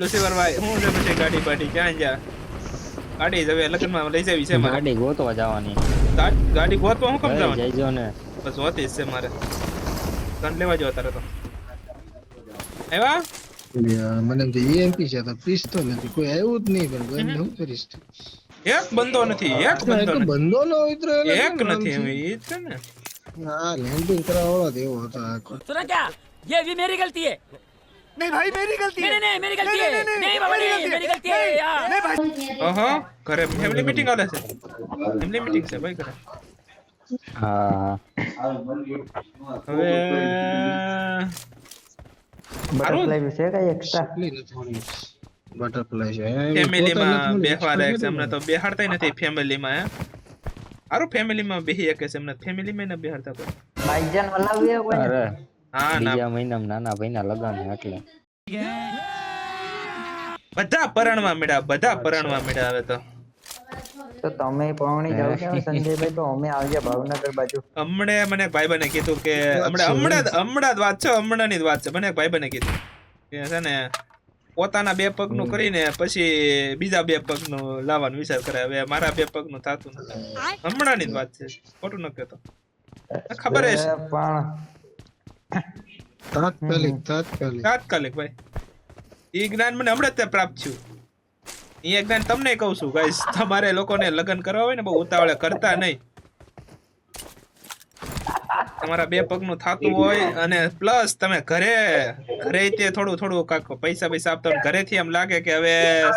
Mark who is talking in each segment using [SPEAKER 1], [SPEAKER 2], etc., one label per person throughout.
[SPEAKER 1] Lucifer ભાઈ હું છે પછી ગાડી પાડી? ક્યાં ગયા? ગાડી હવે લગનમાં લઈ જવી છે મારે.
[SPEAKER 2] ગાડી ગોતવા જવાની.
[SPEAKER 1] ગાડી ગોતવા હું કમ જવાની?
[SPEAKER 2] જઈજો ને.
[SPEAKER 1] બસ હોતી છે મારે. ગન લેવા જવા તારે તો. આવ્યા?
[SPEAKER 3] મને તો એમપી છે તો પિસ્તોલ નથી. કોઈ આવ્યું જ નહીં પણ ગન હું કરીશ?
[SPEAKER 1] એક બંધો નથી એક બંધો
[SPEAKER 3] બંધો નો મિત્રો
[SPEAKER 1] એક નથી એમ એ છે ને.
[SPEAKER 3] હા લેન્ડિંગ કરાવવા દેવો હતો. આ
[SPEAKER 4] કો સુરજા યે વી મેરી ગલતી હે. नहीं भाई मेरी गलती नहीं नहीं मेरी गलती है नहीं बाबा नहीं मेरी गलती है यार
[SPEAKER 1] ઓહો ઘરે ફેમિલી મીટિંગ આલે છે ફેમિલી મીટિંગ છે ભાઈ ઘરે
[SPEAKER 2] હા
[SPEAKER 1] હવે
[SPEAKER 5] બટરફ્લાય વિશે કઈ એક્સ્ટ્રા
[SPEAKER 3] એટલી નથી હોણી. બટરફ્લાય છે અહીંયા એવી
[SPEAKER 1] ફેમિલી
[SPEAKER 3] પોતા
[SPEAKER 1] માં
[SPEAKER 3] નથી
[SPEAKER 1] બેહવા
[SPEAKER 3] મળી.
[SPEAKER 1] લાયક છે અમને તો બેહાડતા નથી ફેમિલી માં હે હારું ફેમિલી માં બેહી શકે છે અમને ફેમિલી માં ન બેહાડતા કોઈ
[SPEAKER 5] બાઈજાન વલાવી હે કોઈ
[SPEAKER 2] અરે
[SPEAKER 1] હા ના
[SPEAKER 2] બીજા મહિનામાં નાના ભાઈના લગન છે એટલે
[SPEAKER 1] બધા પરણવા મેળા બધા પરણવા મેળા હવે તો.
[SPEAKER 5] તો તમે પરણી જાવ છો સંજયભાઈ તો અમે આવજે ભાવનગર બાજુ.
[SPEAKER 1] હમણે મને ભાઈ બને કીધું કે હમણે હમણાં જ- હમણાં જ વાત છે હમણાંની જ વાત છે મને ભાઈ બને કીધું કે છે ને પોતાના બે પગનું કરીને પછી બીજા બે પગનું લાવવાનો વિચાર કરે. હવે મારા બે પગનું થતું નથી. હમણાંની જ વાત છે ખોટું ન કહેતો. ખબર છે
[SPEAKER 5] પણ
[SPEAKER 3] તાત્કાલિક તાત્કાલિક.
[SPEAKER 1] તાત્કાલિક ભાઈ. એ જ્ઞાન મને હમણાં જ પ્રાપ્ત થયું. એ જ્ઞાન તમને કહું છું ગાઈસ તમારે લોકોને લગ્ન કરવા હોય ને બહુ ઉતાવળે કરતા નહીં. તમારા બે પગનું થાતું હોય અને પ્લસ તમે ઘરે ઘરે તે થોડું થોડું કાક પૈસા પૈસા આપતા ઘરેથી એમ લાગે કે હવે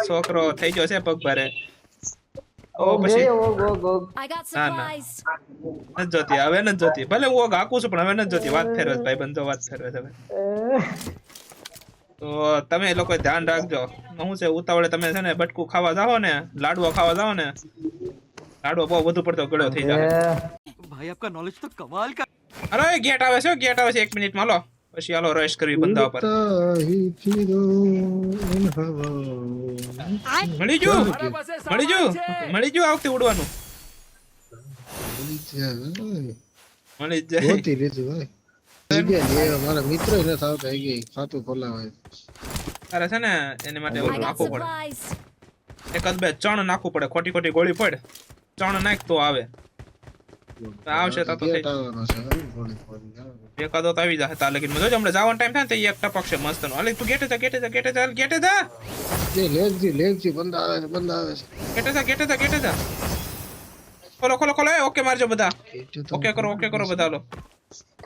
[SPEAKER 1] છોકરો થઈ ગયો છે પગ ભારે જોતી હવે ન જોતી. ભલે ઓગ આકું છું પણ હવે ન જોતી. વાત ફેરવે ભાઈ બંધો વાત ફેરવે હવે. તો તમે લોકો ધ્યાન રાખજો. હું છે ઉતાવળે તમે છે ને બટકું ખાવા જાઓ ને લાડવો ખાવા જાઓ ને લાડવો બહુ વધુ પડતો ગળ્યો થઈ જાય
[SPEAKER 4] ભાઈ આપકા નોલેજ તો કમાલ કા
[SPEAKER 1] અરે ગેટ આવે છે ગેટ આવે છે એક મિનિટમાં લો પછી હાલો રશ કરવી બંધા પર મળી જો મળી જો મળી જો આ વખતે ઉડવાનું.
[SPEAKER 3] મળી જાય. ગોતી લીધું ભાઈ મારા મિત્ર ને થાવ થઈ ગઈ ખાતું ખોલાવાય
[SPEAKER 1] તારે છે ને એની માટે નાખવું પડે. એક બે ચણ નાખવું પડે. ખોટી ખોટી ગોળી પડે. ચણ નાખ તો આવે. આવશે તો તો
[SPEAKER 3] છે આવે.
[SPEAKER 1] એકાદો તો આવી જશે તાલે લગીન જોજો હમણાં જવાનો ટાઈમ થાય ને તો ઈ એક મસ્ત નો. અલે તું ગેટે જા ગેટે જા ગેટે જા ગેટે જા.
[SPEAKER 3] જે લેગથી લેગથી બંધ આવે છે બંધ આવે છે.
[SPEAKER 1] ગેટે જા ગેટે જા ગેટે જા. ખોલો ખોલો ખોલો ઓકે મારજો બધા. ઓકે કરો ઓકે કરો બધા લો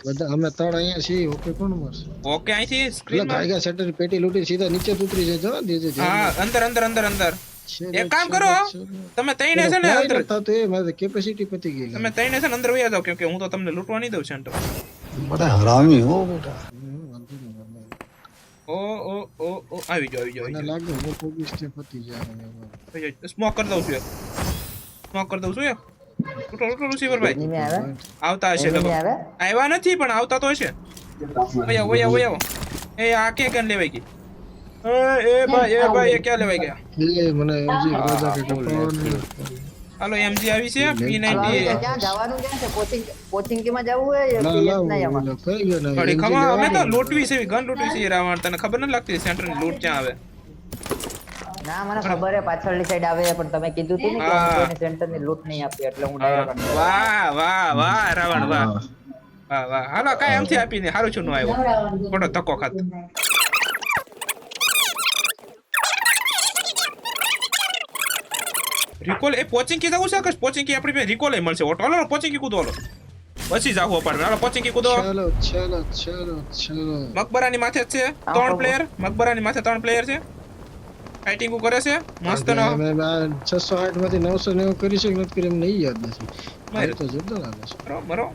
[SPEAKER 3] બધા અમે ત્રણ અહીંયા છીએ ઓકે કોણ મારશે?
[SPEAKER 1] ઓકે અહીંથી સ્ક્રીન
[SPEAKER 3] ગયા શટર પેટી લૂટી સીધા નીચે ઉતરી જજો
[SPEAKER 1] હા અંદર અંદર અંદર અંદર. એક કામ કરો. તમે તઈને છે ને અંદર
[SPEAKER 3] તો એ મારે કેપેસિટી પતી ગઈ
[SPEAKER 1] તમે તઈને છે ને અંદર વયા જાવ કેમ કે હું તો તમને લૂંટવા નહીં દઉં સેન્ટર
[SPEAKER 3] બડા હરામી હો બેટા.
[SPEAKER 1] ઓ ઓ ઓ ઓ આવી જાવ આવી જાવ
[SPEAKER 3] મને લાગે હું પોગીશ તે પતી જાય
[SPEAKER 1] સ્મોક કરી દઉં છું એક સ્મોક કરી દઉં છું એક લૂંટો લૂંટો રિસીવર ભાઈ. આવતા હશે લોકો આવ્યા નથી પણ આવતા તો હશે. વયા વયા વયા એ આ કે કેન લેવાઈ ગઈ? એ એ ભાઈ એ ભાઈ એ ક્યાં લેવાઈ ગયા?
[SPEAKER 3] એ મને એમજી રાજા કે કપાવાનું
[SPEAKER 1] હાલો એમજી આવી છે પી
[SPEAKER 5] ચાલો,
[SPEAKER 1] નાઇન્ટી
[SPEAKER 5] ક્યાં જવાનું ક્યાં છે કોચિંગ કોચિંગમાં જવું હોય કે નહીં આમાં
[SPEAKER 3] ઓલો ગયો ને
[SPEAKER 1] ઘડી
[SPEAKER 3] MG
[SPEAKER 1] અમે તો
[SPEAKER 3] લેવાનું.
[SPEAKER 1] છે ગન લૂંટવી છે રાવણ તને ખબર નથી લાગતી સેન્ટરની લૂંટ ક્યાં આવે?
[SPEAKER 5] ના મને ખબર હે પાછળની સાઈડ આવે પણ તમે કીધું તું ને કે સેન્ટરની લૂટ નહીં આપી એટલે હું
[SPEAKER 1] વાહ વાહ વાહ રાવણ વાહ. વાહ વાહ. હાલો કઈ એમથી આપીને? હારું છું નો આવ્યો. ખોટો ધક્કો ખાતો રિકોલ એ પોચિંકી જવું છે કે પોચિંકી આપણી પાસે રિકોલ મળશે ઓટો હાલો પોચિંકી કૂદો હાલો પછી જાવું પડે હાલો પોચિંકી કૂદો
[SPEAKER 3] ચાલો ચાલો ચાલો ચાલો
[SPEAKER 1] મકબરાની માથે જ છે ત્રણ પ્લેયર મકબરાની માથે ત્રણ પ્લેયર છે ફાઇટિંગ કરે છે મસ્ત નો
[SPEAKER 3] મેં છસો આઠમાંથી નવસો નેવું કરી છે કે નથી કરી એમ નહીં યાદ નથી
[SPEAKER 1] મારે.
[SPEAKER 3] મારે તો જોરદાર આવે છે
[SPEAKER 1] મરો મરો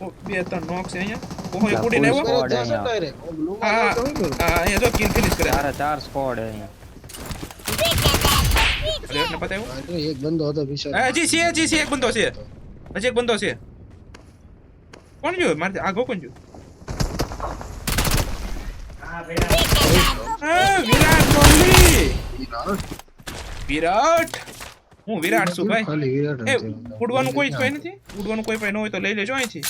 [SPEAKER 1] ઓ, બે ત્રણ નોક છે અહીંયા ઓહો એ કુડીને આવ્યો
[SPEAKER 2] Squad
[SPEAKER 3] જશે
[SPEAKER 2] અહીંયા.
[SPEAKER 3] direct. ઓમ blue
[SPEAKER 1] હા
[SPEAKER 3] વાળો તો હોય ને.
[SPEAKER 1] હા અહીંયા જો કિલ ફિનિશ કરે
[SPEAKER 2] ચારે ચાર સ્કોડ અહીંયા
[SPEAKER 1] અરે એકને પતાવ્યું
[SPEAKER 3] એટલે એક બંદો હતો.
[SPEAKER 1] હા, હજી છે હજી છે એક બંદો છે. હજી એક બંદો છે. કોણ જોયું મારે આગો કોણ જોયું હા, વિરાટ કોહલી. વિરાટ? હું વિરાટ છું ભાઈ.
[SPEAKER 3] જ.
[SPEAKER 1] ઉડવાનું કોઈ જ કોઈ નથી? ઉડવાનું કોઈ ભાઈ ન હોય તો લઈ લેજો અહીંથી.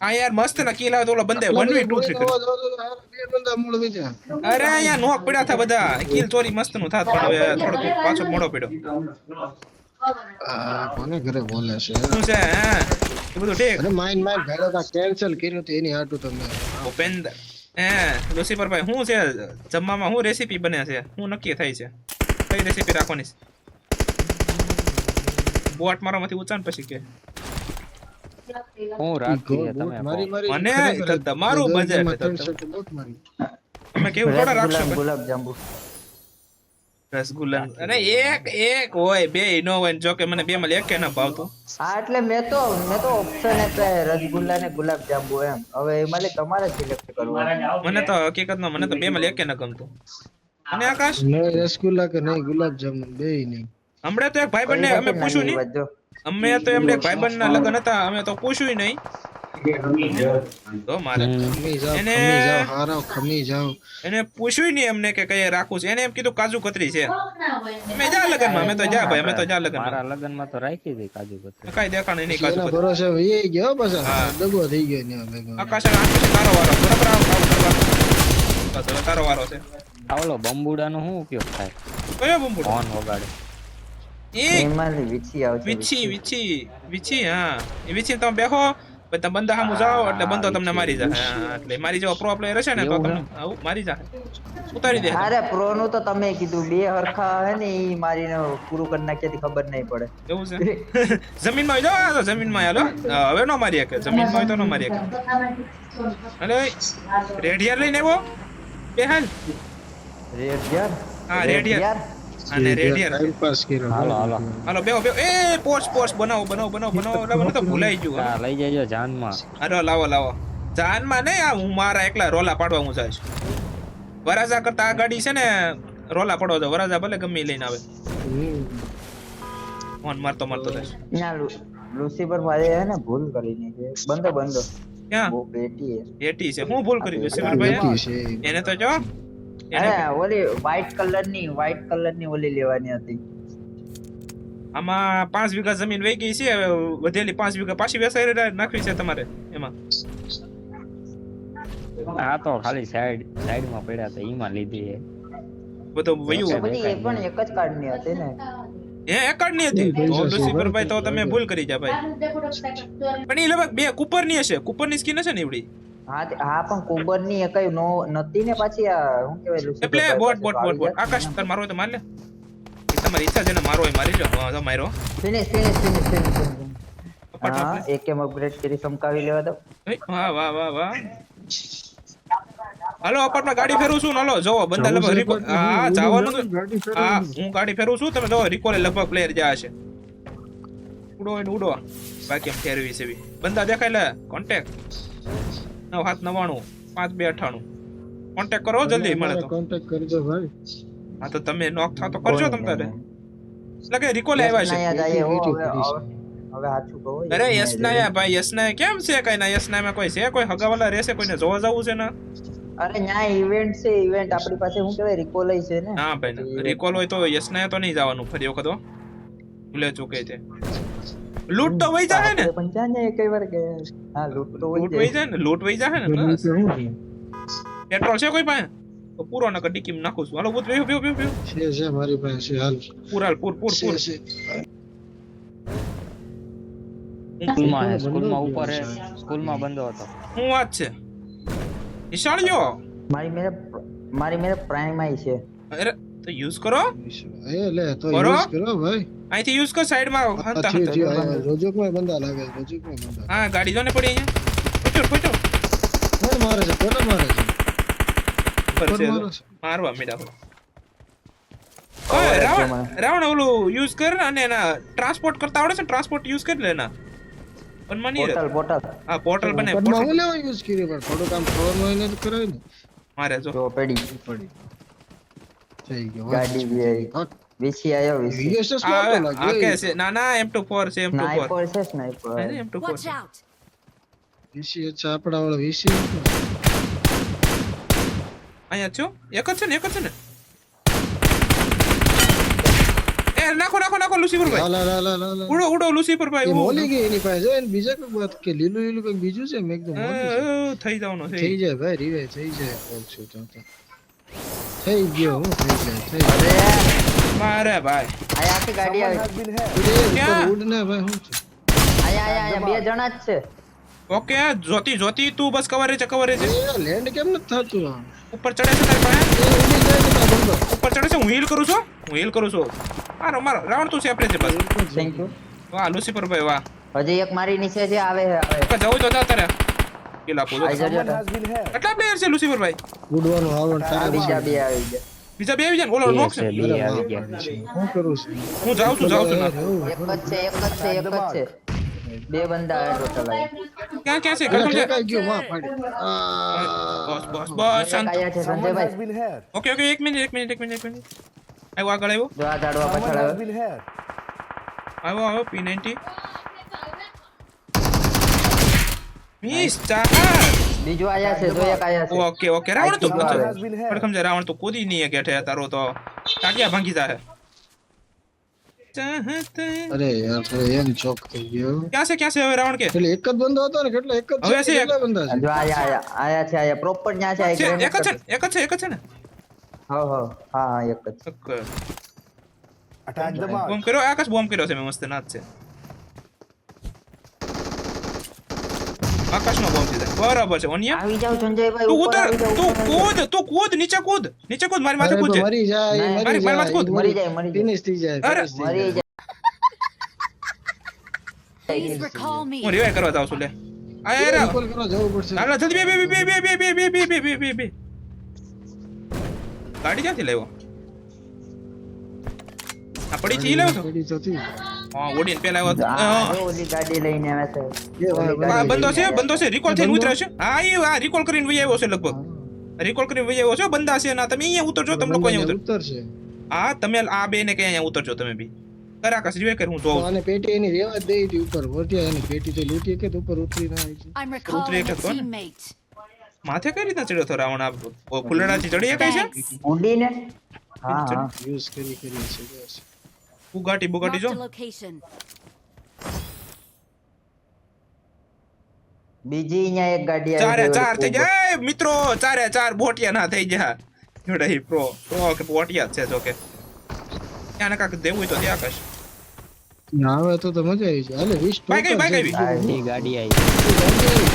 [SPEAKER 1] આ યાર મસ્ત ના કિલ આવે તો ઓલા બંદે વન વી ટુ થ્રી
[SPEAKER 3] અવાજ આવતો હતો, હારા, બે બંદા મૂળ વીજા.
[SPEAKER 1] અરે યાર નોક પડ્યા હતા બધા. કિલ ચોરી મસ્તનું થાત પણ હવે થોડો પાછો મોડો પડ્યો.
[SPEAKER 3] કોને ઘરે બોલે છે?
[SPEAKER 1] શું છે હા? એ બધું ઠીક.
[SPEAKER 3] અરે માઇન માઇન ભાડો કા કેન્સલ કર્યું તો એની હાટું તમે
[SPEAKER 1] ભૂપેન્દ્ર. હે લુસીફર ભાઈ શું છે? જમવામાં શું રેસીપી બને છે? શું નક્કી થાય છે? કઈ રેસીપી રાખવાની છે? બોટ મારવામાંથી ઉચાન પછી કે.
[SPEAKER 2] હું રાખી તમે
[SPEAKER 1] મને તમારું
[SPEAKER 3] બજેટ
[SPEAKER 1] તમે કેવું થોડા રાખશો?
[SPEAKER 5] ગુલાબ જાંબુ.
[SPEAKER 1] રસગુલ્લા. અરે એક એક હોય બે નો હોય જો કે મને બે માં એક ના ભાવતો.
[SPEAKER 5] હા એટલે મેં તો મેં તો ઓપ્શન એટલે રસગુલ્લા ને ગુલાબ જાંબુ એમ. હવે એમાં તમારે સિલેક્ટ કરવું
[SPEAKER 1] મને તો હકીકતમાં મને તો બે માં એક ના ગમતું. અને આકાશ?
[SPEAKER 3] નહીં રસગુલ્લા કે નહીં ગુલાબ જાંબુ બે નહીં
[SPEAKER 1] હમણાં તો એક ભાઈ ને અમે પૂછ્યું નહીં. અમે તો એમને ભાઈબંધ ના લગ્ન હતા અમે તો પૂછ્યું નહીં. તો મારે એને-
[SPEAKER 3] ખમી જાઓ હારાવ ખમી જાઓ.
[SPEAKER 1] એને પૂછ્યું નહીં અમને કે કઈ રાખવું છે. એને એમ કીધું કાજુ કતરી છે. અમે જા લગનમાં અમે તો જા ભાઈ અમે તો જા
[SPEAKER 2] મારા
[SPEAKER 1] લગનમાં
[SPEAKER 2] લગ્નમાં તો રાખી કાજુ કતરી.
[SPEAKER 1] કઈ દેખાણ નહીં કાજુ કતરી.
[SPEAKER 3] ભરોસે વહી ગયો પાછા? દગો થઈ ગયો ને
[SPEAKER 1] આકાશ અને તારો વારો. બરાબર આવ આવ તારો વારો છે.
[SPEAKER 2] આ બંબુડા નો શું ઉપયોગ થાય?
[SPEAKER 1] કયો
[SPEAKER 2] બંબુડા? વગાડે.
[SPEAKER 1] એ
[SPEAKER 5] એમાં વીછી આવશે
[SPEAKER 1] વીછી વીછી વીછી હા. એ વીછી તમે બેહો પછી તમે બંદા સામું જાઓ એટલે બંદો તમને મારી જાય. હા, એટલે મારી જેવો પ્રો પ્લેયર હશે ને તો તમને આવું મારી જાય. ઉતારી દે.
[SPEAKER 5] અરે પ્રો નું તો તમે કીધું બે હરખા હે ને ઈ મારીને પૂરું કરી નાખ્યા થી ખબર નહીં પડે.
[SPEAKER 1] એવું છે? જમીનમાં આવી જાઓ તો જમીનમાં હાલો. હા, હવે નો મારી શકે જમીનમાં હોય તો નો મારી શકે. અરે રેડિયર લઈને આવ્યો બે હાલ
[SPEAKER 5] રેડ યાર
[SPEAKER 1] હા રેડિયર
[SPEAKER 5] યાર
[SPEAKER 1] અને રેડિયર
[SPEAKER 3] પાસ કર્યો
[SPEAKER 2] હાલો હાલો.
[SPEAKER 1] હાલો બેહો બેહો. એ પોસ્ટ પોસ્ટ બનાવો બનાવો બનાવો બનાવો એટલે મને તો ભૂલાઈ ગયું
[SPEAKER 2] હા લઈ જજો જાનમાં.
[SPEAKER 1] અરે લાવો લાવો. જાનમાં નહીં આ હું મારા એકલા રોલા પાડવા હું જઈશ. વરાજા કરતા આ ગાડી છે ને રોલા પડવા દો વરાજા ભલે ગમે લઈને આવે. ફોન મારતો મારતો જઈશ.
[SPEAKER 5] ના લુસીફર ભાઈ હે ને ભૂલ કરી નાખી. બંધો બંધો.
[SPEAKER 1] ક્યાં? બેટી છે. હું ભૂલ કરી દઉં ભાઈ એને તો જો
[SPEAKER 5] અરે ઓલી વ્હાઈટ કલરની વ્હાઈટ કલરની ઓલી લેવાની હતી.
[SPEAKER 1] આમાં પાંચ વીઘા જમીન વહી ગઈ છે હવે વધેલી પાંચ વીઘા પાછી વેસાઈ નાખવી છે તમારે એમાં.
[SPEAKER 2] આ તો ખાલી સાઈડ સાઈડમાં પડ્યા હતા એમાં લીધી છે.
[SPEAKER 1] બધો વયું.
[SPEAKER 5] એ પણ એક જ કાર્ડની હતી ને.
[SPEAKER 1] એ એકડની હતી. તો લુસીફર ભાઈ તો તમે ભૂલ કરી જા ભાઈ. પણ એ લગભગ બે કુપરની હશે. કુપરની સ્કીન હશે ને એવડી?
[SPEAKER 5] હા હા પણ કુંબરની કઈ નો નથી ને પાછી આ શું કહેવાય
[SPEAKER 1] એટલે
[SPEAKER 5] bot
[SPEAKER 1] bot bot bot. Akash તાર મારો હોય તો માર લે. તમારી ઈચ્છા છે ને મારો હોય મારી લો હા તો માર્યો.
[SPEAKER 5] ફિનિશ ફિનિશ ફિનિશ ફિનિશ હા એક એમ અપગ્રેડ કરી સમકાવી લેવા દો.
[SPEAKER 1] વાહ વાહ વાહ વાહ. હાલો અપાર્ટમાં ગાડી ફેરવું છું હાલો જોવો બંદા લગભગ હા જવાનું. હા હું ગાડી ફેરવું છું તમે જોવો રિકોલે લગભગ પ્લેયર જ્યાં હશે. ઉડો ઉડો. બાકી એમ ફેરવી છે બંદા દેખાય લે કોન્ટેક્ટ નવ સાત નવાણું પાંચ બે અઠાણું કોન્ટેક્ટ કરો જલ્દી મળે તો.
[SPEAKER 3] કોન્ટેક્ટ કરજો ભાઈ.
[SPEAKER 1] હા તો તમે નોક થા તો કરજો તમ તારે. લાગે રિકોલ આવ્યા છે.
[SPEAKER 5] હવે- કહો
[SPEAKER 1] અરે
[SPEAKER 5] યશના
[SPEAKER 1] ભાઈ યસનાયા કેમ છે? કઈ ના યશના માં કોઈ છે? કોઈ હગાવાલા રહેશે? કોઈને જોવા જવું છે ના?
[SPEAKER 5] અરે ન્યા ઇવેન્ટ છે ઇવેન્ટ આપણી પાસે શું કહેવાય? રિકોલ છે ને.
[SPEAKER 1] હા ભાઈ રિકોલ હોય તો યશના તો નહીં જવાનું ફરી વખત હો. ભૂલે ચૂકે છે. લૂંટ તો વહી જાય ને.
[SPEAKER 5] પંચાને કઈ વાર કે હા લૂટ તો
[SPEAKER 1] લૂટ વહી જાય ને લૂટ વહી જાય ને પેટ્રોલ છે કોઈ પાસે? તો પૂરો નકર ડીકીમાં નાખું છું. હાલો ભૂત બેહો બેહો બેહો
[SPEAKER 3] છે છે મારી પાસે છે હાલ.
[SPEAKER 1] પૂર હાલ પૂર પૂર પૂર.
[SPEAKER 3] છે
[SPEAKER 2] સ્કૂલમાં હે સ્કૂલમાં ઉપર હે સ્કૂલમાં બંધો હતો.
[SPEAKER 1] શું વાત છે? નિશાળીઓ
[SPEAKER 5] મારી મેરે મારી મેરે પ્રાઇમ આઈ છે.
[SPEAKER 1] અરે તો યુઝ કરો?
[SPEAKER 3] એટલે તો યુઝ કરો? ભાઈ.
[SPEAKER 1] અહીંથી યુઝ કર સાઈડમાં હંતા
[SPEAKER 3] રોજકમાં બંદા લાગે રોજકમાં બંદા
[SPEAKER 1] હા ગાડી જોને પડી અહીંયા. પૂછો પૂછો.
[SPEAKER 3] કોણ મારે છે? કોણ મારે છે?
[SPEAKER 1] મારવા મેડા રાવણ રાવણ ઓલું યુઝ કર અને એના ટ્રાન્સપોર્ટ કરતા આવડે છે? ટ્રાન્સપોર્ટ યુઝ કરી લેના પણ મને
[SPEAKER 5] પોર્ટલ પોર્ટલ.
[SPEAKER 1] હા પોર્ટલ બને
[SPEAKER 3] પણ હું લેવા યુઝ કરી પણ થોડું કામ થવાનું હોય ને કરાય ને.
[SPEAKER 1] મારે જો
[SPEAKER 5] પડી.
[SPEAKER 3] પડી. થઈ ગયો
[SPEAKER 5] ગાડી બી વીસી આયો વીસી
[SPEAKER 3] VSS માં તો
[SPEAKER 1] આ કે છે? ના ના M24 છે M24
[SPEAKER 5] સ્નાઈપર છે સ્નાઈપર.
[SPEAKER 1] M24 છે.
[SPEAKER 3] વીસી અચ્છા આપડા વાળા વીસી
[SPEAKER 1] અહીંયા છો? એક જ છે ને એક જ છે ને? એ નાખો નાખો નાખો લુસીફર ભાઈ
[SPEAKER 3] હાલ, હાલ, હાલ, હાલ.
[SPEAKER 1] ઉડો ઉડો લુસીફર ભાઈ
[SPEAKER 3] મોલી ગઈ એની પાસે. જો એને બીજા કોઈ વાત કે લીલું લીલું કઈ બીજું છે મેં
[SPEAKER 1] થઈ જવાનો છે.
[SPEAKER 3] થઈ જાય ભાઈ રીવે થઈ જાય. તો. થઈ ગયો હું થઈ ગયો.
[SPEAKER 5] અરે.
[SPEAKER 1] મારે ભાઈ.
[SPEAKER 5] આયા આખી ગાડી આવી.
[SPEAKER 3] ઉડે, ને ભાઈ હું છે
[SPEAKER 5] આયા આયા આયા બે જણા જ છે.
[SPEAKER 1] ઓકે જોતી જોતી તું બસ કવરે છે કવર છે
[SPEAKER 3] લેન્ડ કેમ ન થતું?
[SPEAKER 1] ઉપર ચડે છે તારી પાસે. ઉપર ચડે છે? હું હીલ કરું છું? હું હીલ કરું છું. મારો મારો રાવણ તું સેપરે છે બસ.
[SPEAKER 5] થેન્ક યુ
[SPEAKER 1] વાહ લુસીફર ભાઈ વાહ.
[SPEAKER 5] હજી એક મારી નીચે જે આવે છે આવે
[SPEAKER 1] જવું તો જા किल
[SPEAKER 5] आप हो कटला
[SPEAKER 1] प्लेयर से लुसीफर भाई गुड
[SPEAKER 3] वन हाउ
[SPEAKER 5] वन
[SPEAKER 3] अभी
[SPEAKER 5] जा भी आ गया
[SPEAKER 1] બીજા બે આવી જાય ઓલો નોક છે
[SPEAKER 3] હું કરું છું
[SPEAKER 1] હું જાઉં છું જાઉં છું
[SPEAKER 5] એક જ છે એક જ છે એક જ છે બે બંદા હે ટોટલ
[SPEAKER 1] ક્યાં ક્યાં છે ખતમ છે
[SPEAKER 3] ગયો માં ફાડી
[SPEAKER 1] બસ બસ બસ શાંત
[SPEAKER 5] ક્યાં છે સંજયભાઈ
[SPEAKER 1] okay okay 1 minute 1 minute 1 minute 1 minute આવ્યો આગળ આવ્યો
[SPEAKER 5] જો આ ઝાડવા પાછળ
[SPEAKER 1] આવ્યો આવ્યો આવ્યો P90
[SPEAKER 5] બીજું આયા છે જો એક આયા છે.
[SPEAKER 1] ઓકે ઓકે રાવણ તો
[SPEAKER 5] think
[SPEAKER 1] પણ સમજે રાવણ તો કૂદી નહીં ગેઠે તારો તો ટાટિયા ભાંગી જાહે.
[SPEAKER 3] અરે યાર તો એમ ચોક થઈ ગયો.
[SPEAKER 1] ક્યાં છે ક્યાં છે હવે રાવણ કે?
[SPEAKER 3] એટલે એક જ બંદો હતો ને કેટલો? એક જ
[SPEAKER 1] હવે
[SPEAKER 3] છે
[SPEAKER 1] છે
[SPEAKER 3] કેટલા બંદા છે?
[SPEAKER 5] જો આયા આયા આયા છે આયા. પ્રોપર ન્યા છે
[SPEAKER 1] છે એક જ છે ને? એક જ છે એક જ છે ને?
[SPEAKER 5] હા હા હા એક જ.
[SPEAKER 1] ઓકે બોમ્બ કર્યો? આકાશ બોમ્બ કર્યો છે? મે મસ્ત નાચ છે. આકાશનો બોમ્બ છે બરાબર છે ઓનિયા
[SPEAKER 5] આવી જાવ સંજયભાઈ
[SPEAKER 1] તું ઉતર તું. કૂદ તું કૂદ નીચે કૂદ નીચે કૂદ મારી માથે કૂદ
[SPEAKER 3] મરી જાય મરી
[SPEAKER 1] માથે
[SPEAKER 3] જાય
[SPEAKER 1] કૂદ.
[SPEAKER 5] મરી જાય, મરી જાય.
[SPEAKER 3] ફિનિશ થઈ જાય
[SPEAKER 1] અરે,
[SPEAKER 5] મરી
[SPEAKER 3] જાય.
[SPEAKER 5] જાય.
[SPEAKER 1] હું રિવાઇવ કરવા જાઉં છું લે આ યાર
[SPEAKER 3] Recall કરવા જવું પડશે
[SPEAKER 1] હાલો જલ્દી બે બે બે બે બે બે બે બે બે બે બે બે ગાડી ક્યાંથી લાવ્યો આ પડી છે ઈ લાવ્યો છો
[SPEAKER 3] પડી તો હતી.
[SPEAKER 1] હા ઓડીને પેલા આવ્યો
[SPEAKER 5] ઓલી ગાડી લઈને આવે છે.
[SPEAKER 1] બંધો છે બંધો છે રિકોલ થઈને
[SPEAKER 3] બંદો?
[SPEAKER 1] ઉતર્યો છે? હા એ આ રિકોલ કરીને વઈ આવ્યો છે લગભગ. રિકોલ કરીને વઈ આવ્યો છે બંધા છે ના તમે અહીંયા ઉતરજો તમે લોકો અહીંયા ઉતર
[SPEAKER 3] ઉતરશે.
[SPEAKER 1] હા તમે આ બે ને કે અહીંયા ઉતરજો તમે બી. રિવે કર હું જોઉં.
[SPEAKER 3] પેટી એની રેવા જ હતી ઉપર એની પેટી તો લૂંટી કે ઉપર ઉતરી ના આવી છે.
[SPEAKER 1] માથે કઈ રીતના ચડ્યો હતો રાવણ? આ ફૂલડાથી ચડી કઈ છે?
[SPEAKER 6] Thanks.
[SPEAKER 5] હા હા.
[SPEAKER 3] યુઝ કરી કરી છે બસ.
[SPEAKER 1] બુગાટી બુગાટી જો.
[SPEAKER 5] બીજી અહીંયા એક ગાડી આવી
[SPEAKER 1] ચારે ચાર થઈ ગયા. મિત્રો ચારે ચાર બોટિયા ના થઈ ગયા. જોડે પ્રો પ્રો કે બોટિયા છે જો કે. ત્યાં કાક દેવું તો ત્યાં કશ
[SPEAKER 3] ના આવે તો તો મજા આવી છે. હાલે વીસ
[SPEAKER 1] બાઈક આવી, બાઈક. આવી.
[SPEAKER 2] એ ગાડી આવી.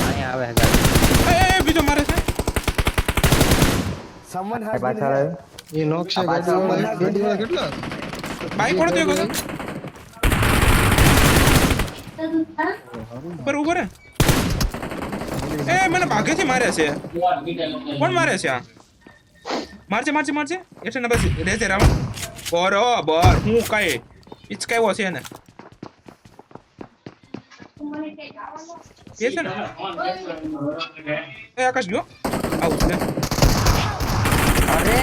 [SPEAKER 2] અહીંયા આવે ગાડી
[SPEAKER 1] એ, બીજો મારે છે.
[SPEAKER 5] આ પાછળ
[SPEAKER 3] એ નોકશા ગાડી કેટલા
[SPEAKER 1] બાઈક વાળો તો એક હતો ઉપર ઊભો રે. એ મને ભાગેથી મારે છે. કોણ મારે છે આ? મારજે મારજે મારજે. એટલે ને બસ રેજે રાવણ. બરોબર. હું કઈ હિચકાયો છે ને એ છે ને? એ આકાશ ગયો આવું છે
[SPEAKER 5] અરે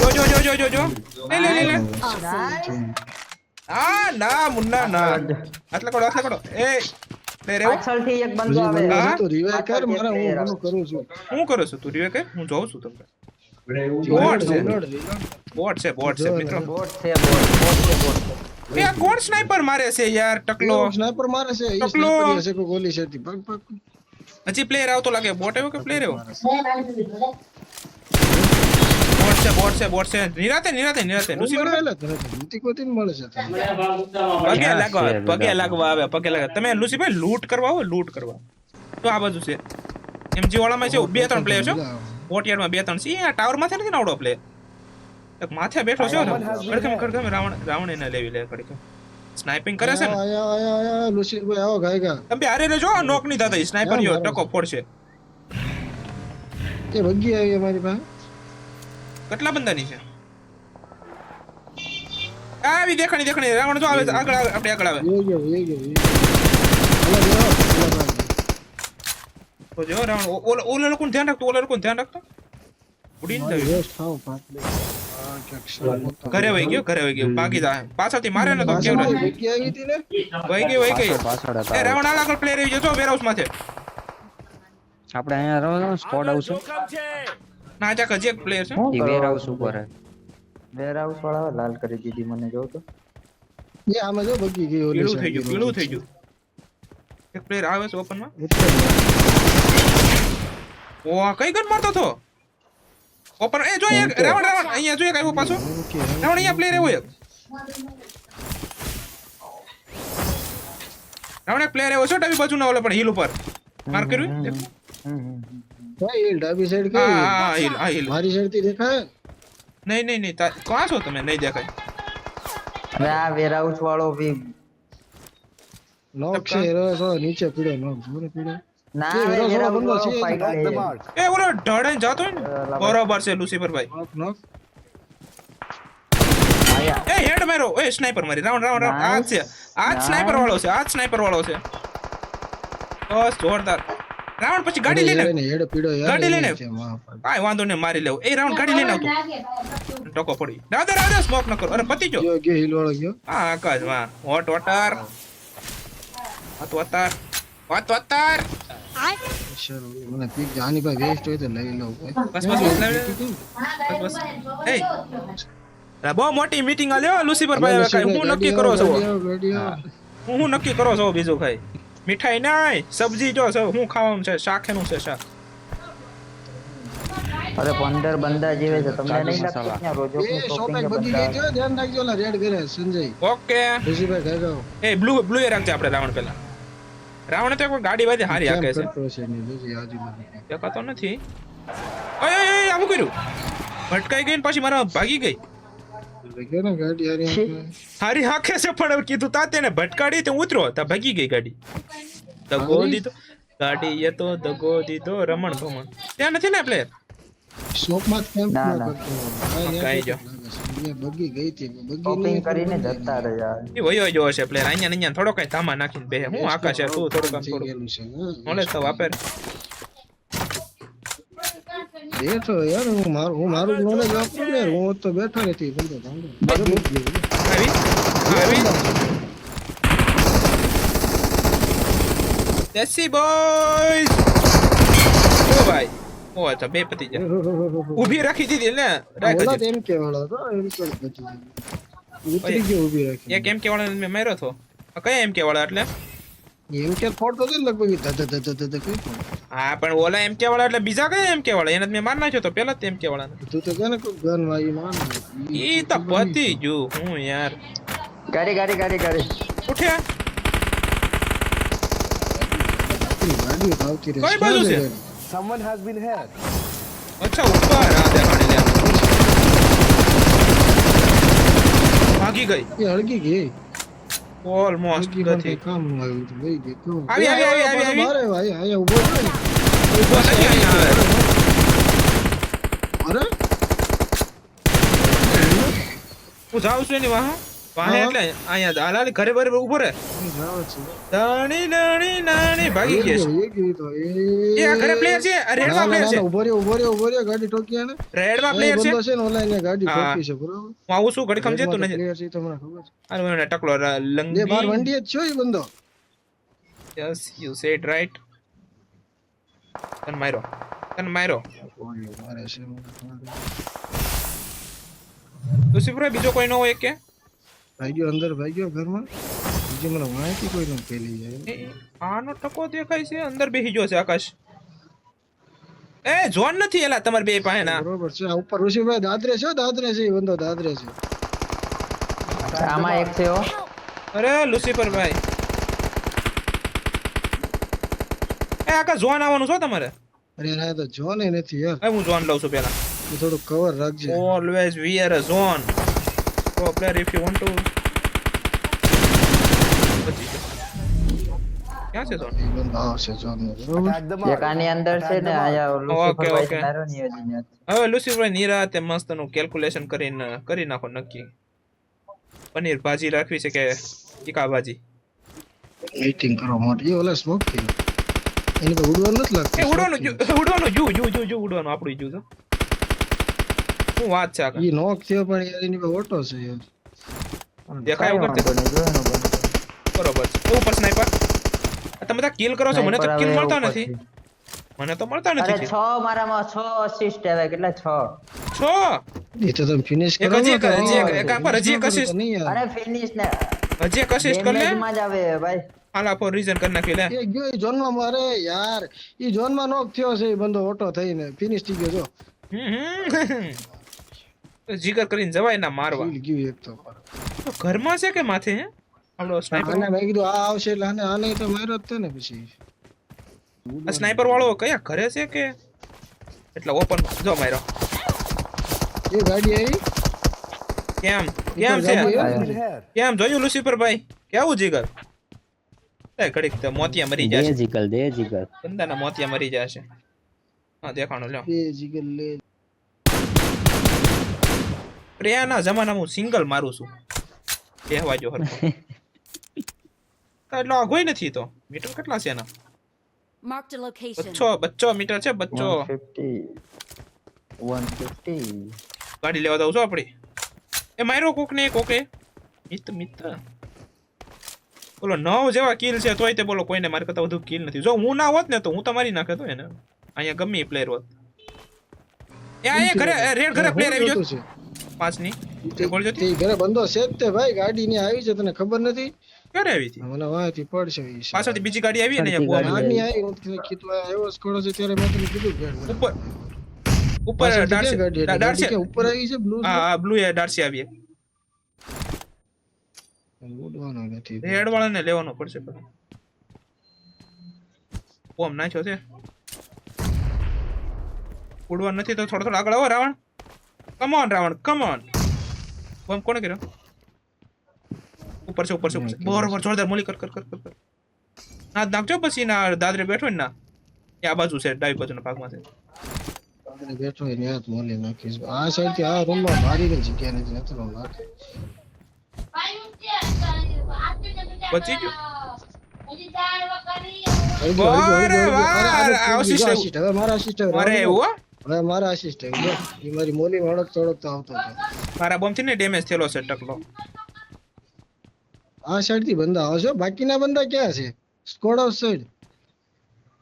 [SPEAKER 1] જો જો જો જો જો જો. લે લે લે. આ ના મુન્ના ના. આટલા કોડો આટલા કોડો. એ લે રેવો.
[SPEAKER 5] પાછળથી એક બંદો
[SPEAKER 3] હજી
[SPEAKER 5] આવે.
[SPEAKER 3] તો revive કર મારા હું ઘણું કરું છું.
[SPEAKER 1] હું કરું છું? તું રિવે કર? હું જોઉં છું તમને. બોટ છે.
[SPEAKER 3] Reload, reload.
[SPEAKER 1] બોટ છે બોટ છે મિત્રો.
[SPEAKER 5] બોટ છે બોટ બોટ છે બોટ છે.
[SPEAKER 1] એ કોણ સ્નાઈપર મારે છે યાર? ટકલો.
[SPEAKER 3] સ્નાઈપર મારે છે? ઈ
[SPEAKER 1] ટકલો.
[SPEAKER 3] ગોલી છે
[SPEAKER 1] હજી. પ્લેયર આવતો લાગે. બોટ આવ્યો કે પ્લેયર આવ્યો? છે બોટ છે બોટ છે. નિરાતે નિરાતે નિરાતે. લુસીફર
[SPEAKER 3] ને મળે છે
[SPEAKER 1] પગે લાગવા પગે લાગવા આવે પગે લાગે. તમે લુસીફર લૂટ કરવા આવો લૂટ કરવા. તો આ બાજુ છે. એમજી વાળામાં છે બે ત્રણ પ્લેયર છે
[SPEAKER 3] આવે.
[SPEAKER 1] બે ત્રણ. છે આ ટાવર માથે નથી નાવડો આવડો પ્લેયર એક માથે બેઠો છે ખડખમ ખડખમ રાવણ રાવણ એને લેવી લે ખડખમ સ્નાઇપિંગ કરે છે ને?
[SPEAKER 3] આયા, આયા, આયા, લુસીભાઈ આવો ગાયગા.
[SPEAKER 1] તમે અરે રે જો નોક નહીં થતા સ્નાઈપર યો ટકો ફોડશે.
[SPEAKER 3] એ ભગી આવી અમારી પાસે.
[SPEAKER 1] કેટલા બંદાની છે? આવી દેખાણી દેખાણી. રાવણ જો આવે છે આગળ આવે આપણે આગળ આવે.
[SPEAKER 3] એ ગયો એ ગયો એ ગયો. અલા, જો, અલા, ભાઈ.
[SPEAKER 1] તો જો રાવણ ઓ- ઓલા ઓલા લોકોનું ધ્યાન રાખતો ઓલા લોકોનું ધ્યાન રાખતો. ઉડીને
[SPEAKER 3] મારી
[SPEAKER 1] જાય.
[SPEAKER 3] વેસ્ટ થાવ પાટલે. આ ક્યાંક શાળા
[SPEAKER 1] ઘરે વહી ગયો ઘરે વહી ગયો. ભાગી જાય પાછળથી મારે ને તો
[SPEAKER 3] પાછળ
[SPEAKER 1] કેવડે
[SPEAKER 3] કોઈ ભગી આવી હતી ને?
[SPEAKER 1] વહી ગઈ વહી ગઈ
[SPEAKER 2] પાછળ પાછળ.
[SPEAKER 1] એ
[SPEAKER 2] હતા
[SPEAKER 1] રાવણ આગળ પ્લેયર આવી જતો વેરહાઉસ માથે.
[SPEAKER 2] આપણે અહીંયા રહો સ્કોડ આવશે.
[SPEAKER 1] ના ચાક હજી એક પ્લેયર છે.
[SPEAKER 2] એ વેર હાઉસ ઉપર હે.
[SPEAKER 5] વેર હાઉસ વાળા લાલ કરી દીધી મને જો તો.
[SPEAKER 3] એ આમાં જો બગી ગઈ ઓલી
[SPEAKER 1] પીળું થઈ ગયું પીળું થઈ ગયું. એક પ્લેયર આવે છે ઓપનમાં
[SPEAKER 3] માં?
[SPEAKER 1] ઓ કઈ ગન મારતો તો ઓપન એ જો એક રાવણ રાવણ અહીંયા જો એક આવ્યો પાછો. રાવણ અહીંયા પ્લેયર આવ્યો એક. રાવણ એક પ્લેયર આવ્યો છે ડાબી બાજુના ઓલા પણ હિલ ઉપર. માર કર્યું.
[SPEAKER 3] ભાઈ ડાબી સાઈડ
[SPEAKER 1] હા હા હા હિલ આ હિલ.
[SPEAKER 3] મારી સાઈડથી દેખાય?
[SPEAKER 1] નહીં નહીં નહીં કોણ છો તમે? નહીં દેખાય.
[SPEAKER 5] અને આ વેર વાળો બી
[SPEAKER 3] નોક છે એરો સો નીચે પીડ્યો નોક જોને પીડ્યો
[SPEAKER 5] ના
[SPEAKER 3] એ
[SPEAKER 5] આવે
[SPEAKER 3] વેર
[SPEAKER 5] વેર
[SPEAKER 3] હાઉસ
[SPEAKER 5] હાઉસ
[SPEAKER 3] વાળો
[SPEAKER 5] વાળો
[SPEAKER 3] છે,
[SPEAKER 1] એ ઓલો ઢળાઈને જાતો ને? બરોબર છે લુસીફર ભાઈ
[SPEAKER 3] નોક. નોક
[SPEAKER 1] એ હેડ મારો એ સ્નાઈપર મારી રાઉન્ડ રાઉન્ડ રાઉન્ડ. આ છે આ સ્નાઈપર વાળો છે આ સ્નાઈપર વાળો છે. બસ જોરદાર. રાઉન્ડ પછી ગાડી લઈને.
[SPEAKER 3] યાર
[SPEAKER 1] ગાડી લઈને.
[SPEAKER 3] ભાઈ.
[SPEAKER 1] કાંઈ વાંધો નહીં મારી લેવું. એ રાઉન્ડ ગાડી લઈને આવતો. ટકો પડી. રાધે રાધે સ્મોક ન કરો. અરે પતી જો
[SPEAKER 3] ગયો ગયો હિલ વાળો ગયો.
[SPEAKER 1] હા આકાશમાં hot water hot water hot
[SPEAKER 3] water મને પીક વેસ્ટ હોય તો લઈ લઉં
[SPEAKER 1] બસ બસ બસ બસ બસ. એ બહુ મોટી મીટિંગ આ લ્યો લુસીફર ભાઈ હવે હું નક્કી કરો છો. હું હું નક્કી કરો છો બીજું ખાઈ મીઠાઈ નહીં. સબ્જી જો શું હું ખાવાનું છે શાકનું છે શાક.
[SPEAKER 5] અરે પંદર બંદા જેવે છે તમને નહીં લાગતું રોજો
[SPEAKER 3] શોપિંગ બગી ગઈ છે ધ્યાન રાખજો ઓલા રેડ કરે સંજય.
[SPEAKER 1] ઓકે.
[SPEAKER 3] ઋષિભાઈ ગાગાઓ
[SPEAKER 1] એ બ્લુ બ્લુ એ રાખજે આપણે રાવણ પેલા. રાવણ તો કોઈ ગાડી વાજે હારી હાકે છે. દેખાતો નથી. ઓય ઓય આવું કર્યું. ભટકાઈ ગઈ ને પછી મારા ભાગી ગઈ.
[SPEAKER 3] ગયો ગાડી હારી.
[SPEAKER 1] હારી છે પણ કીધું તા તેને ભટકાડી તે ઉતરો. તા ભાગી ગઈ ગાડી. દગો દીધો. ગાડી એ તો દગો દીધો રમણ ભમણ ત્યાં નથી ને પ્લેયર કાંઈ.
[SPEAKER 3] અહીંયા બગી ગઈ હતી બગી
[SPEAKER 5] કરીને જતા રહ્યા.
[SPEAKER 1] એ વયો જો હશે પ્લેયર અહીંયા અહીંયા થોડો કઈ ધામા નાખીને બે હું આકાશ તું થોડું કામ થોડું તો વાપર.
[SPEAKER 3] બેઠો યાર હું મારું હું મારું નોલેજ વાપરું ને હું તો બેઠો નથી બંધો.
[SPEAKER 1] આવી? આવી? દેસી બોય ઓ ભાઈ ઓ તો બે પતી જા ઊભી રાખી દીધી ને રાખ
[SPEAKER 3] ઓલા એમ કે વાળો તો એમ કે ઉતરી ગયો ઊભી રાખી
[SPEAKER 1] એક એમ કે વાળાને મેં માર્યો તો. કયા એમ કે વાળા એટલે?
[SPEAKER 3] એમ કે ફોડતો હતો ને લગભગ. ઈ ધધ ધધ ધધ ધધ કઈ ફોડ.
[SPEAKER 1] હા પણ ઓલા એમ કે વાળા એટલે બીજા કયા એમ કે વાળા? એને તો મેં માર નાખ્યો તો પેલા જ એમ કે વાળાને.
[SPEAKER 3] તું તો કહે ને કોઈ ગન વાગી માર ને.
[SPEAKER 1] ઈ તો પતી ગયું. હું યાર.
[SPEAKER 5] ગાડી ગાડી ગાડી ગાડી.
[SPEAKER 1] ઉઠ્યા
[SPEAKER 3] આપણી ગાડીઓ તો આવતી રહે.
[SPEAKER 1] કઈ બાજુ છે? અચ્છા ઉપર. હા દેખાડી લે. ભાગી ગઈ.
[SPEAKER 3] એ હળગી ગઈ.
[SPEAKER 1] ઓલમોસ્ટ
[SPEAKER 3] હળગી પણ
[SPEAKER 1] ગઈ
[SPEAKER 3] કઈ કામનું આવ્યું તો વહી ગઈ કેવું?
[SPEAKER 1] આવી, આવી, આવી, આવી, આવી.
[SPEAKER 3] મારે ભાઈ અહીંયા ઊભો છે ને.
[SPEAKER 1] ઊભો નથી અહીંયા આવે
[SPEAKER 3] અરે
[SPEAKER 1] હું જાઉં છું એની વાહ વાહે એટલે અહીંયા હાલ હાલ ઘરે બરે ઊભો રે. નાની નાની નાની ભાગી ગયા છે. એ આ ઘરે પ્લેયર છે આ પ્લેયર છે.
[SPEAKER 3] ઊભો રહ્યો, ઊભો રહ્યો, ઊભો રહ્યો, ગાડી ટોકી આને.
[SPEAKER 1] રેડમાં
[SPEAKER 3] એ
[SPEAKER 1] પ્લેયર છે.
[SPEAKER 3] છે ઓલા એને ગાડી ટોકી છે, બરોબર?
[SPEAKER 1] હું આવું છું ઘડી
[SPEAKER 3] સમજે તું
[SPEAKER 1] નથી
[SPEAKER 3] player છે, તમને ખબર છે.
[SPEAKER 1] હાલ મને ટકલો
[SPEAKER 3] લંગી. બાર વંડી જ છો એ બંદો.
[SPEAKER 1] યસ યુ સેડ રાઈટ તન માર્યો તન માર્યો.
[SPEAKER 3] મારે છે,
[SPEAKER 1] લુસીફર બીજો કોઈ ન હોય કે?
[SPEAKER 3] ભાગ્યો અંદર ભાગ્યો ઘરમાં. બીજી મને માહિતી કોઈ ન પેલી જાય.
[SPEAKER 1] આનો ટકો દેખાય છે અંદર બેસી ગયો છે આકાશ. એ જોન નથી એલા તમારે બે પાસે ના
[SPEAKER 3] બરોબર છે ઉપર ઋષિભાઈ દાદરે છે દાદરે છે બંદો દાદરે છે.
[SPEAKER 5] આમાં એક છે ઓ
[SPEAKER 1] અરે લુસીફર ભાઈ એ આકાશ જોન આવવાનું છો તમારે.
[SPEAKER 3] અરે ના તો જોન નથી યાર.
[SPEAKER 1] હું જોન લઉં છું પેલા.
[SPEAKER 3] થોડું કવર રાખજે.
[SPEAKER 1] Always wear a a zone pro player if you want to. ક્યાં છે zone
[SPEAKER 3] એ બંદો આવશે જો ને બરોબર
[SPEAKER 5] એક આની અંદર છે ને આયા
[SPEAKER 1] ઓકે, ઓકે. હવે લુસીફર નિરાતે મસ્તનું કેલ્ક્યુલેશન કરીને કરી નાખો નક્કી. પનીર ભાજી રાખવી છે કે ટીકા ભાજી?
[SPEAKER 3] મીટિંગ કરો માટે ઓલા સ્મોક થઈ એને તો ઉડવાનું નથી લાગતું
[SPEAKER 1] ઉડવાનું ઉડવાનું જુ જુ જુ જુ ઉડવાનું આપણું જુ તો શું વાત છે?
[SPEAKER 3] એ નોક થયો પણ યાર એની પાસે ઓટો છે યાર.
[SPEAKER 1] દેખાય વગર
[SPEAKER 5] બંધ.
[SPEAKER 1] બરોબર છે. ઉપર સ્નાઈપર તમે બધા કિલ કરો છો? મને તો કિલ મળતા નથી. મને તો મળતા
[SPEAKER 5] અરે
[SPEAKER 1] નથી
[SPEAKER 5] છ મારામાં છ અસિસ્ટ આવે કેટલા છ?
[SPEAKER 1] છો?
[SPEAKER 3] એ તો તમે ફિનિશ કરો
[SPEAKER 1] એક-
[SPEAKER 3] તો
[SPEAKER 1] હજી એક-. એક પર હજી એક.
[SPEAKER 3] તો આવે.
[SPEAKER 5] અરે ફિનિશ ને
[SPEAKER 1] હજી એક અસિસ્ટ કર લે.
[SPEAKER 5] જ આવે ભાઈ.
[SPEAKER 1] આલા ફોર રીઝન કરી નાખી લે.
[SPEAKER 3] એ ગયો ઝોનમાં મારે યાર એ ઝોનમાં નોક થયો છે એ બંદો ઓટો થઈને. ફિનિશ થઈ ગયો જો.
[SPEAKER 1] હમ. તો જીગર કરીને જવાય ના મારવા.
[SPEAKER 3] એક તો
[SPEAKER 1] તો ઘરમાં છે કે માથે હે? સ્નાઈપર
[SPEAKER 3] મેં કીધું આ આવશે એટલે આને આને તો માર્યો જ ને પછી.
[SPEAKER 1] આ સ્નાઈપર વાળો કયા ઘરે છે કે? એટલે ઓપન જો માર્યો.
[SPEAKER 3] એ ગાડી આવી?
[SPEAKER 1] કેમ? કેમ છે? કેમ? જોયું લુસીફર ભાઈ કેવું જીગર? એ ઘડીક તો મોતિયા મરી
[SPEAKER 2] દે
[SPEAKER 1] જીગર
[SPEAKER 2] જીગલ દે જીગર.
[SPEAKER 1] બંદાના મોતિયા મરી જશે. હા દેખાણો લ્યો.
[SPEAKER 3] દે જીગર લે.
[SPEAKER 1] પ્રિયાના જમાનામાં હું સિંગલ મારું છું. કહેવા જો હરખું. એટલો આઘોય નથી તો. મીટર કેટલા છે એના. બચ્ચો બચ્ચો મીટર છે બચ્ચો
[SPEAKER 5] 150 150
[SPEAKER 1] ગાડી લેવા દઉં છો આપણે એ માર્યો કોક ને કોકે? મિત્ર મિત્ર. બોલો નવ જેવા કિલ છે તોય તે બોલો કોઈને મારી કરતા વધુ કિલ નથી. જો હું ના હોત ને તો હું તો મારી નાખે તો એને. અહીંયા ગમે પ્લેયર હોત. એ અહીંયા ઘરે રેડ ઘરે પ્લેયર આવી ગયો.
[SPEAKER 3] છે
[SPEAKER 1] પાંચની
[SPEAKER 3] તે-
[SPEAKER 1] ગોળ જોતી
[SPEAKER 3] ઘરે બંધો છે જ તે ભાઈ ગાડી ની આવી છે તને ખબર નથી?
[SPEAKER 1] ક્યારે આવી હતી?
[SPEAKER 3] મને વાંચી પડશે
[SPEAKER 1] પાછળથી બીજી ગાડી આવી ને
[SPEAKER 3] આની આવી. હું કીધું એવો સ્કોડો છે ત્યારે મેં તને કીધું
[SPEAKER 1] ઉપર ઉપર ડાર્સી
[SPEAKER 3] ગાડી? ગાડી
[SPEAKER 1] ડાર્સી
[SPEAKER 3] ઉપર આવી છે? બ્લુ
[SPEAKER 1] હા હા બ્લુ એ ડાર્સી આવી.
[SPEAKER 3] ઉડવાનો નથી
[SPEAKER 1] રેડ વાળાને લેવાનો પડશે બોમ્બ નાખ્યો છે. ઉડવા નથી તો થોડો થોડો આગળ આવો Ravan. Come on Ravan come on bomb કોણે કર્યો? ઉપર છે ઉપર છે ઉપર છે. બરોબર જોરદાર મોલી કર કર કર કર ના નાખજો પછી ના દાદરે બેઠો ને ના. એ આ બાજુ છે ડાબી બાજુના ભાગમાં છે.
[SPEAKER 3] આપણે બેઠો ત્યાં જ મોલી નાખીશ. આ સાઈડથી આ રૂમમાં મારી ગઈ જગ્યા નથી નતો નાખે
[SPEAKER 1] બચી ગયો? અરે એવું?
[SPEAKER 3] હવે મારા આસિસ્ટન્ટ જો, એ મારી મોલી ઓળખતો ઓળખતો આવતો હતો.
[SPEAKER 1] મારા બોમ્બથી ને ડેમેજ થયેલો છે ટકલો.
[SPEAKER 3] આ સાઈડથી બંદા આવશે બાકીના બંદા ક્યાં છે? સ્કોડ ઓફ સાઈડ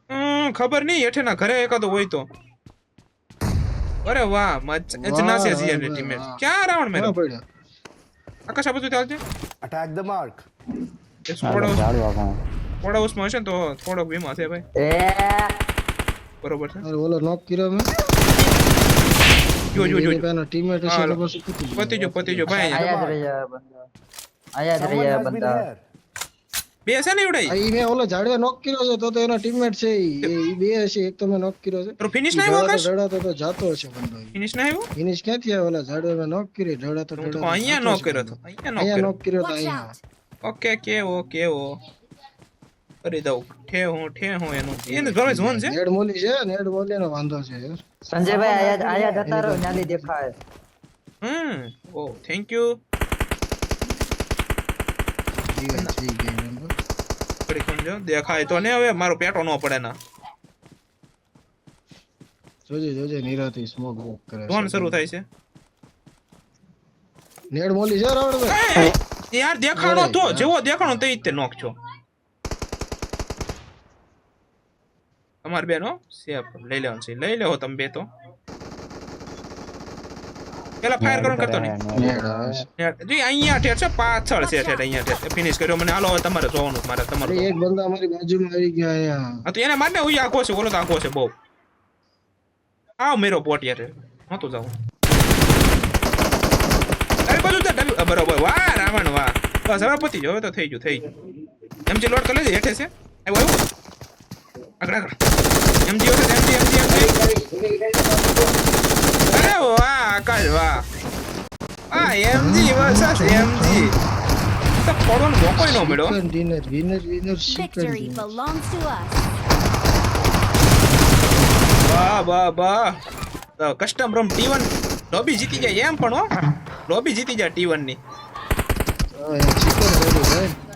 [SPEAKER 1] હમ, ખબર નહીં હેઠેના ઘરે એકાદો હોય તો. અરે વાહ અજનાસે
[SPEAKER 3] વાહ,
[SPEAKER 1] જીએન ટીમમેટ. ક્યાં રાવણ મેરો આકાશ આ બધું ચાલશે?
[SPEAKER 7] Attack the mark
[SPEAKER 2] squad of
[SPEAKER 1] squad હાઉસમાં હશે ને તો થોડોક વીમા છે ભાઈ. બરોબર છે.
[SPEAKER 3] અરે ઓલો નોક કર્યો મેં.
[SPEAKER 1] જો જો જો
[SPEAKER 3] એનો ટીમમેટ
[SPEAKER 1] છે.
[SPEAKER 3] તો પછી પતી
[SPEAKER 1] જો પતી જો ભાઈ.
[SPEAKER 5] આયા જ રહ્યા બંદા. આયા જ રહ્યા બંદા.
[SPEAKER 1] બે છે ને
[SPEAKER 3] આ ઈ મે ઓલો ઝાડવે નોક કર્યો છે તો તો એનો ટીમમેટ છે ઈ. ઈ બે હશે એક તો મે નોક કર્યો છે.
[SPEAKER 1] તો ફિનિશ ના આવ્યો આકાશ?
[SPEAKER 3] ડળાતો તો જાતો છે બંદો
[SPEAKER 1] ફિનિશ ના આવ્યો?
[SPEAKER 3] ફિનિશ ક્યાંથી આવ્યો? ઓલા ઝાડવે મે નોક કર્યો ડળાતો
[SPEAKER 1] હું તો અહીંયા
[SPEAKER 3] નોક
[SPEAKER 1] કર્યો તો અહીંયા
[SPEAKER 3] નોક કર્યો તો. અહીંયા
[SPEAKER 6] ઓકે કે
[SPEAKER 1] ઓકે કેવો કેવો કરી દઉં. ઠે હું ઠે હું એનું એને ઘરે ઝોન છે?
[SPEAKER 3] નેડ મોલી છે નેડ મોલી નો વાંધો છે યાર.
[SPEAKER 5] સંજયભાઈ આયા આયા જતા રહો નાલી દેખાય.
[SPEAKER 1] હમ. ઓ થેન્ક યુ. થોડી સમજો. દેખાય તો ને હવે. મારો પેટો નો પડે ના.
[SPEAKER 3] જોજે જોજે નિરાતી સ્મોક વોક કરે.
[SPEAKER 1] ઝોન શરૂ થાય છે?
[SPEAKER 3] નેડ મોલી છે રાવણભાઈ?
[SPEAKER 1] એ યાર દેખાણો તો. જેવો દેખાણો તે જ તે નોક છો તમાર બેન હો સેફ લઈ લેવાનું છે. લઈ લેવો તમે બે તો. પેલા ફાયર કરવાનું કરતો નહીં. જી અહીંયા ઠેર છે પાછળ છે ઠેર અહીંયા ઠેર. ફિનિશ કર્યો મને. હાલો હવે તમારે જોવાનું મારે તમારું
[SPEAKER 3] એક બંદા અમારી બાજુમાં આવી ગયા અહીંયા.
[SPEAKER 1] હા તો એને મારને ઉઈ આખો છે. બોલો તો આખો છે બહુ. આવ મેરો પોટ યાર. નહોતું જાવ. અરે બધું તો બરોબર. વાહ રાવણ વાહ. બસ હવે પતી ગયો. હવે તો થઈ ગયું થઈ ગયું. જે લોડ કરી લેજે હેઠે છે. આવ્યો આવ્યો આગળ આગળ. એમજી હશે એમજી એમજી એમજી અરે વાહ આકાશ વાહ. આ એમજી બસ એમજી તો પડવાનો મોકો ન મળ્યો.
[SPEAKER 3] Winner winner chicken
[SPEAKER 6] Victory belongs to us.
[SPEAKER 1] વાહ વાહ વાહ. કસ્ટમ રૂમ T1 લોબી જીતી જાય એમ પણ હો. લોબી જીતી જાય T1 ની.
[SPEAKER 3] ચિકન ભાઈ